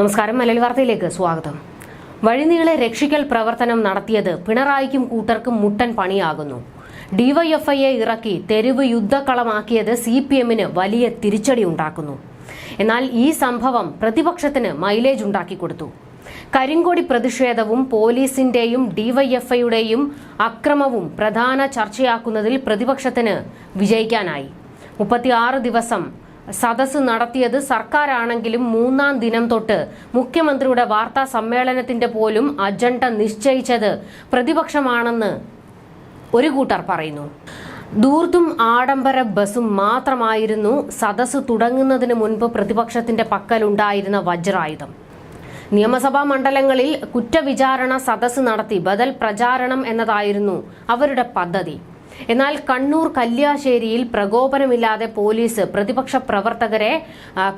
നമസ്കാരം. മലയാളി വാർത്തയിലേക്ക് സ്വാഗതം. വഴിനീളെ രക്ഷിക്കൽ പ്രവർത്തനം നടത്തിയത് പിണറായിക്കും കൂട്ടർക്കും മുട്ടൻ പണിയാകുന്നു. ഡിവൈഎഫ്ഐയെ ഇറക്കി തെരുവ് യുദ്ധക്കളമാക്കിയത് സി പി എമ്മിന് വലിയ തിരിച്ചടി ഉണ്ടാക്കുന്നു. എന്നാൽ ഈ സംഭവം പ്രതിപക്ഷത്തിന് മൈലേജ് ഉണ്ടാക്കി കൊടുത്തു. കരിങ്കൊടി പ്രതിഷേധവും പോലീസിന്റെയും ഡിവൈഎഫ്ഐയുടെയും അക്രമവും പ്രധാന ചർച്ചയാക്കുന്നതിൽ പ്രതിപക്ഷത്തിന് വിജയിക്കാനായി. മുപ്പത്തിയാറ് ദിവസം സദസ് നടത്തിയത് സർക്കാരാണെങ്കിലും മൂന്നാം ദിനം തൊട്ട് മുഖ്യമന്ത്രിയുടെ വാർത്താ സമ്മേളനത്തിന്റെ പോലും അജണ്ട നിശ്ചയിച്ചത് പ്രതിപക്ഷമാണെന്ന് ഒരു കൂട്ടർ പറയുന്നു. ദൂർത്തും ആഡംബര ബസും മാത്രമായിരുന്നു സദസ് തുടങ്ങുന്നതിന് മുൻപ് പ്രതിപക്ഷത്തിന്റെ പക്കലുണ്ടായിരുന്ന വജ്രായുധം. നിയമസഭാ മണ്ഡലങ്ങളിൽ കുറ്റവിചാരണ സദസ് നടത്തി ബദൽ പ്രചാരണം എന്നതായിരുന്നു അവരുടെ പദ്ധതി. എന്നാൽ കണ്ണൂർ കല്യാശ്ശേരിയിൽ പ്രകോപനമില്ലാതെ പോലീസ് പ്രതിപക്ഷ പ്രവർത്തകരെ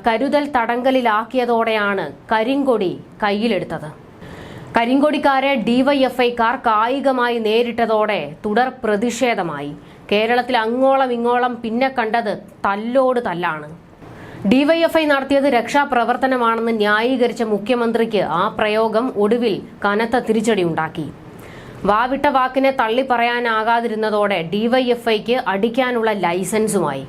കരുതൽ തടങ്കലിലാക്കിയതോടെയാണ് കരിങ്കൊടി കയ്യിലെടുത്തത്. കരിങ്കൊടിക്കാരെ ഡിവൈഎഫ്ഐക്കാർ കായികമായി നേരിട്ടതോടെ തുടർ പ്രതിഷേധമായി. കേരളത്തിൽ അങ്ങോളം ഇങ്ങോളം പിന്നെ കണ്ടത് തല്ലോട് തല്ലാണ്. ഡിവൈഎഫ്ഐ നടത്തിയത് രക്ഷാപ്രവർത്തനമാണെന്ന് ന്യായീകരിച്ച മുഖ്യമന്ത്രിക്ക് ആ പ്രയോഗം ഒടുവിൽ കനത്ത തിരിച്ചടി ഉണ്ടാക്കി വാവിട്ട വാക്കിനെ തള്ളി പറയാനാകാതിരുന്നതോടെ ഡിവൈഎഫ്ഐക്ക് അടിക്കാനുള്ള ലൈസൻസുമായി.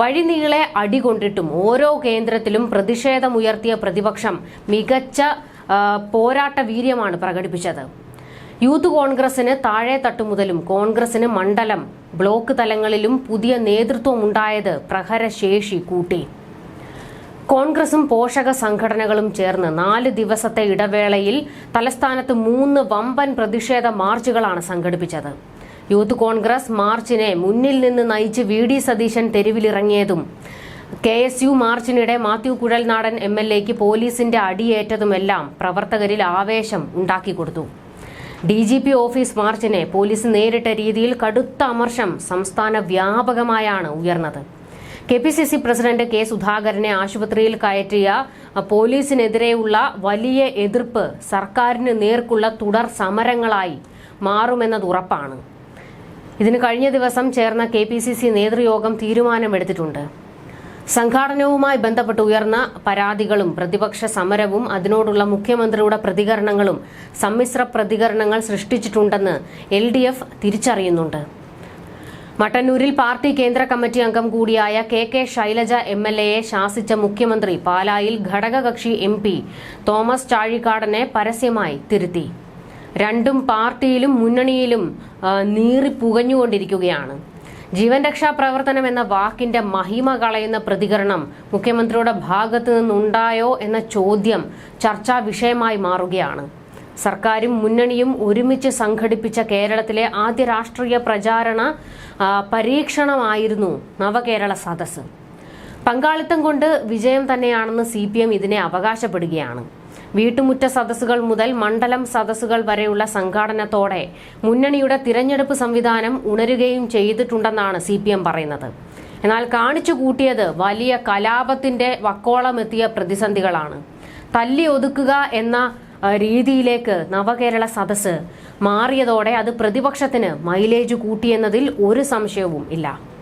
വഴിനീളെ അടികൊണ്ടിട്ടും ഓരോ കേന്ദ്രത്തിലും പ്രതിഷേധമുയർത്തിയ പ്രതിപക്ഷം മികച്ച പോരാട്ട വീര്യമാണ് പ്രകടിപ്പിച്ചത്. യൂത്ത് കോൺഗ്രസിന് താഴെ തട്ടുമുതലും കോൺഗ്രസിന് മണ്ഡലം ബ്ലോക്ക് തലങ്ങളിലും പുതിയ നേതൃത്വം ഉണ്ടായത് പ്രഹരശേഷി കൂട്ടി. കോൺഗ്രസും പോഷക സംഘടനകളും ചേർന്ന് നാല് ദിവസത്തെ ഇടവേളയിൽ തലസ്ഥാനത്ത് മൂന്ന് വമ്പൻ പ്രതിഷേധ മാർച്ചുകളാണ് സംഘടിപ്പിച്ചത്. യൂത്ത് കോൺഗ്രസ് മാർച്ചിനെ മുന്നിൽ നിന്ന് നയിച്ച് വി ഡി സതീശൻ തെരുവിലിറങ്ങിയതും കെ എസ് യു മാർച്ചിനിടെ മാത്യു കുഴൽനാടൻ എം എൽ എക്ക് പോലീസിന്റെ അടിയേറ്റതുമെല്ലാം പ്രവർത്തകരിൽ ആവേശം ഉണ്ടാക്കിക്കൊടുത്തു ഡി ജി പി ഓഫീസ് മാർച്ചിനെ പോലീസ് നേരിട്ട രീതിയിൽ കടുത്ത അമർഷം സംസ്ഥാന വ്യാപകമായാണ് ഉയർന്നത്. K P C C president K സുധാകരനെ ആശുപത്രിയിൽ കയറ്റിയ പോലീസിനെതിരെയുള്ള വലിയ എതിർപ്പ് സർക്കാരിന് നേർക്കുള്ള തുടർ സമരങ്ങളായി മാറുമെന്നത് ഉറപ്പാണ്. ഇതിന് കഴിഞ്ഞ ദിവസം ചേർന്ന കെ പി സി സി നേതൃയോഗം തീരുമാനമെടുത്തിട്ടുണ്ട്. സംഘാടനവുമായി ബന്ധപ്പെട്ട് ഉയർന്ന പരാതികളും പ്രതിപക്ഷ സമരവും അതിനോടുള്ള മുഖ്യമന്ത്രിയുടെ പ്രതികരണങ്ങളും സമ്മിശ്ര പ്രതികരണങ്ങൾ സൃഷ്ടിച്ചിട്ടുണ്ടെന്ന് എൽ തിരിച്ചറിയുന്നുണ്ട്. മട്ടന്നൂരിൽ പാർട്ടി കേന്ദ്ര കമ്മിറ്റി അംഗം കൂടിയായ K K Shailaja M L എയെ ശാസിച്ച മുഖ്യമന്ത്രി പാലായിൽ ഘടകകക്ഷി എം പി തോമസ് ചാഴിക്കാടനെ പരസ്യമായി തിരുത്തി. രണ്ടും പാർട്ടിയിലും മുന്നണിയിലും നീറി പുകഞ്ഞുകൊണ്ടിരിക്കുകയാണ്. ജീവൻ രക്ഷാ പ്രവർത്തനം എന്ന വാക്കിന്റെ മഹിമ കളയുന്ന പ്രതികരണം മുഖ്യമന്ത്രിയുടെ ഭാഗത്തു നിന്നുണ്ടായോ എന്ന ചോദ്യം ചർച്ചാ വിഷയമായി മാറുകയാണ്. സർക്കാരും മുന്നണിയും ഒരുമിച്ച് സംഘടിപ്പിച്ച കേരളത്തിലെ ആദ്യ രാഷ്ട്രീയ പ്രചാരണ പരീക്ഷണമായിരുന്നു നവകേരള സദസ്സ്. പങ്കാളിത്തം കൊണ്ട് വിജയം തന്നെയാണെന്ന് സി പി എം ഇതിനെ അവകാശപ്പെടുകയാണ്. വീട്ടുമുറ്റ സദസ്സുകൾ മുതൽ മണ്ഡലം സദസ്സുകൾ വരെയുള്ള സംഘാടനത്തോടെ മുന്നണിയുടെ തിരഞ്ഞെടുപ്പ് സംവിധാനം ഉണരുകയും ചെയ്തിട്ടുണ്ടെന്നാണ് സി പി എം പറയുന്നത്. എന്നാൽ കാണിച്ചു കൂട്ടിയത് വലിയ കലാപത്തിന്റെ വക്കോളമെത്തിയ പ്രതിസന്ധികളാണ്. തല്ലി ഒതുക്കുക എന്ന രീതിയിലേക്ക് നവകേരള സദസ്സ് മാറിയതോടെ അത് പ്രതിപക്ഷത്തിന് മൈലേജ് കൂട്ടിയെന്നതിൽ ഒരു സംശയവും ഇല്ല.